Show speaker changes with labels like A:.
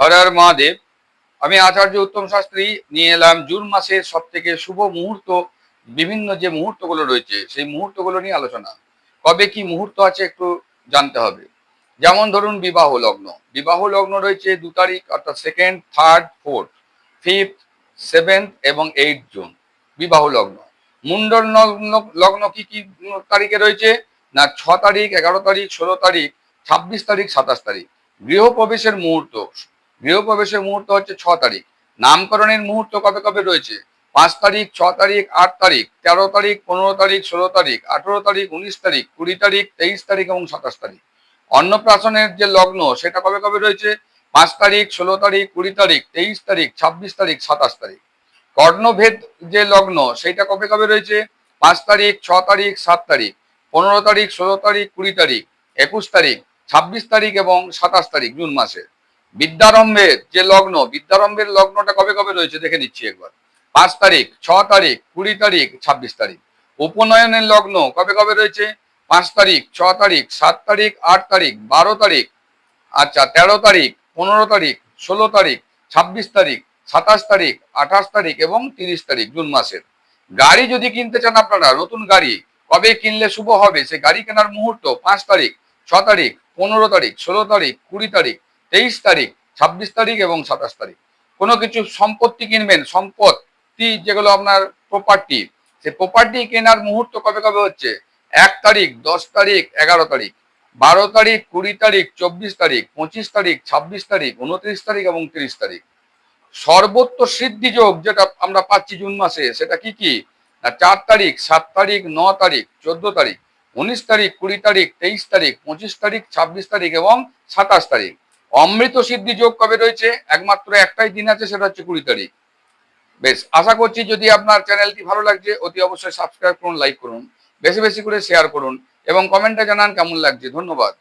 A: হর হর মহাদেব। আমি আচার্য উত্তম শাস্ত্রী নিয়ে এলাম জুন মাসের সব থেকে শুভ মুহূর্ত, বিভিন্ন যে মুহূর্তগুলো রয়েছে, সেই মুহূর্তগুলো নিয়ে আলোচনা। কবে কি মুহূর্ত আছে একটু জানতে হবে। যেমন ধরুন বিবাহ লগ্ন। বিবাহ লগ্ন রয়েছে দু তারিখ, অর্থাৎ second third fourth fifth seventh এবং এইট জুন। বিবাহ লগ্ন। মুন্ডল লগ্ন লগ্ন কি কি তারিখে রয়েছে? না, ছ তারিখ, এগারো তারিখ, ষোলো তারিখ, ছাব্বিশ তারিখ, সাতাশ তারিখ। গৃহপ্রবেশের মুহূর্ত। গৃহপ্রবেশের মুহূর্ত হচ্ছে ছ তারিখ। নামকরণের মুহূর্ত কবে কবে রয়েছে? পাঁচ তারিখ, ছ তারিখ, আট তারিখ, তেরো তারিখ, পনেরো তারিখ, ষোলো তারিখ, আঠেরো তারিখ, উনিশ তারিখ, কুড়ি তারিখ, তেইশ তারিখ এবং সাতাশ তারিখ। অন্নপ্রাশনের যে লগ্ন, সেটা কবে কবে রয়েছে? পাঁচ তারিখ, ষোলো তারিখ, কুড়ি তারিখ, তেইশ তারিখ, ছাব্বিশ তারিখ, সাতাশ তারিখ। কর্ণভেদ যে লগ্ন, সেটা কবে কবে রয়েছে? পাঁচ তারিখ, ছ তারিখ, সাত তারিখ, পনেরো তারিখ, ষোলো তারিখ, কুড়ি তারিখ, একুশ তারিখ, ছাব্বিশ তারিখ এবং সাতাশ তারিখ, জুন মাসে বিদ্যারম্ভের যে লগ্ন, বিদ্যারম্ভের লগ্নটা কবে কবে রয়েছে দেখে নিচ্ছি একবার। পাঁচ তারিখ, ছ তারিখ, কুড়ি তারিখ, ছাব্বিশ তারিখ। উপনয়নের লগ্ন কবে কবে রয়েছে? পাঁচ তারিখ, ছ তারিখ, সাত তারিখ, আট তারিখ, বারো তারিখ আচ্ছা তেরো তারিখ, পনেরো তারিখ, ষোলো তারিখ, ছাব্বিশ তারিখ, সাতাশ তারিখ, আঠাশ তারিখ এবং তিরিশ তারিখ জুন মাসের। গাড়ি যদি কিনতে চান আপনারা, নতুন গাড়ি, কবে কিনলে শুভ হবে? সে গাড়ি কেনার মুহূর্ত পাঁচ তারিখ, ছ তারিখ, পনেরো তারিখ, ষোলো তারিখ, কুড়ি তারিখ তেইশ তারিখ, ছাব্বিশ তারিখ এবং সাতাশ তারিখ। কোনো কিছু সম্পত্তি কিনবেন, সম্পত্তি যেগুলো আপনার প্রপার্টি সেই প্রপার্টি কেনার মুহূর্ত কবে কবে হচ্ছে? এক তারিখ, দশ তারিখ, এগারো তারিখ, বারো তারিখ, কুড়ি তারিখ, চব্বিশ তারিখ, পঁচিশ তারিখ, ছাব্বিশ তারিখ, উনত্রিশ তারিখ এবং তিরিশ তারিখ। সর্বত্র সিদ্ধি যোগ যেটা আমরা পাচ্ছি জুন মাসে, সেটা কি কি? না, চার তারিখ, সাত তারিখ, ন তারিখ, চোদ্দ তারিখ, উনিশ তারিখ, কুড়ি তারিখ, তেইশ তারিখ, পঁচিশ তারিখ, ছাব্বিশ তারিখ এবং সাতাশ তারিখ। অমৃত সিদ্ধি যোগ কবে রয়েছে? একমাত্র একটাই দিন আছে, সেটা হচ্ছে কুড়ি তারিখ। বেশ, আশা করছি যদি আপনার চ্যানেলটি ভালো লাগছে, অতি অবশ্যই সাবস্ক্রাইব করুন, লাইক করুন, বেশি বেশি করে শেয়ার করুন এবং কমেন্টে জানান কেমন লাগছে। ধন্যবাদ।